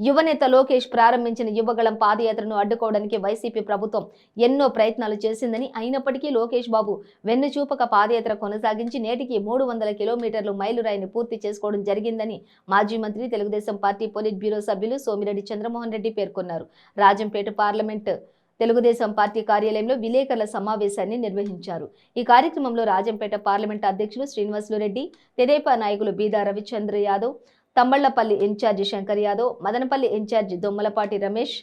యువనేత లోకేష్ ప్రారంభించిన యువగళం పాదయాత్రను అడ్డుకోవడానికి వైసీపీ ప్రభుత్వం ఎన్నో ప్రయత్నాలు చేసిందని అయినప్పటికీ లోకేష్ బాబు వెన్నుచూపక పాదయాత్ర కొనసాగించి నేటికి మూడు వందల కిలోమీటర్లు మైలురాయిని పూర్తి చేసుకోవడం జరిగిందని మాజీ మంత్రి తెలుగుదేశం పార్టీ పొలిట్ బ్యూరో సభ్యులు సోమిరెడ్డి చంద్రమోహన్ రెడ్డి పేర్కొన్నారు. రాజంపేట పార్లమెంట్ తెలుగుదేశం పార్టీ కార్యాలయంలో విలేకరుల సమావేశాన్ని నిర్వహించారు. ఈ కార్యక్రమంలో రాజంపేట పార్లమెంట్ అధ్యక్షులు శ్రీనివాసులు రెడ్డి తెదేపా నాయకులు Beeda Ravichandra Yadav Tammallapalli incharge Shankar Yadav Madanapalle incharge Dommalapati Ramesh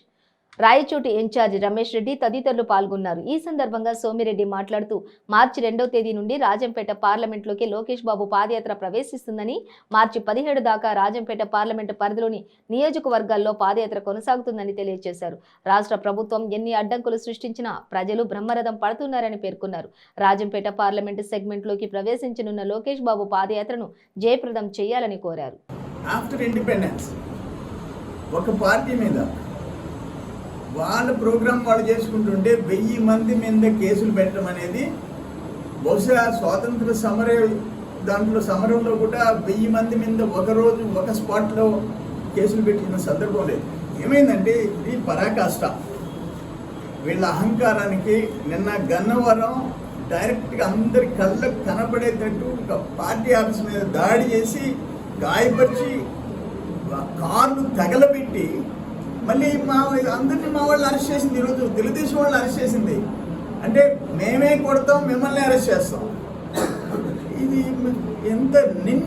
Rayachoti incharge Ramesh Reddy తదితరులు పాల్గొన్నారు. ఈ సందర్భంగా సోమిరెడ్డి మాట్లాడుతూ మార్చి రెండవ తేదీ నుండి రాజంపేట పార్లమెంట్లోకి లోకేష్ బాబు పాదయాత్ర ప్రవేశిస్తుందని మార్చి పదిహేడు దాకా రాజంపేట పార్లమెంటు పరిధిలోని నియోజకవర్గాల్లో పాదయాత్ర కొనసాగుతుందని తెలియజేశారు. రాష్ట్ర ప్రభుత్వం ఎన్ని అడ్డంకులు సృష్టించినా ప్రజలు బ్రహ్మరథం పడుతున్నారని పేర్కొన్నారు. రాజంపేట పార్లమెంటు సెగ్మెంట్లోకి ప్రవేశించనున్న లోకేష్ బాబు పాదయాత్రను జయప్రదం చేయాలని కోరారు. After independence. ఒక పార్టీ మీద వాళ్ళ ప్రోగ్రాం వాళ్ళు చేసుకుంటుంటే వెయ్యి మంది మీద కేసులు పెట్టడం అనేది బహుశా స్వాతంత్ర సమర దాంట్లో సమరంలో కూడా వెయ్యి మంది మీద ఒక రోజు ఒక స్పాట్లో కేసులు పెట్టిన సందర్భం లేదు. ఏమైందంటే ఇది పరాకాష్ట. వీళ్ళ అహంకారానికి నిన్న గన్నవరం డైరెక్ట్గా అందరి కళ్ళకు కనపడేటట్టు ఒక పార్టీ ఆఫీస్ మీద దాడి చేసి గాయపరిచి కార్లు తగలబెట్టి మళ్ళీ మా అందరినీ మా వాళ్ళు అరెస్ట్ చేసింది ఈరోజు తెలుగుదేశం వాళ్ళు అరెస్ట్ చేసింది. అంటే మేమే కొడతాం మిమ్మల్ని అరెస్ట్ చేస్తాం. ఇది ఎంత నిన్న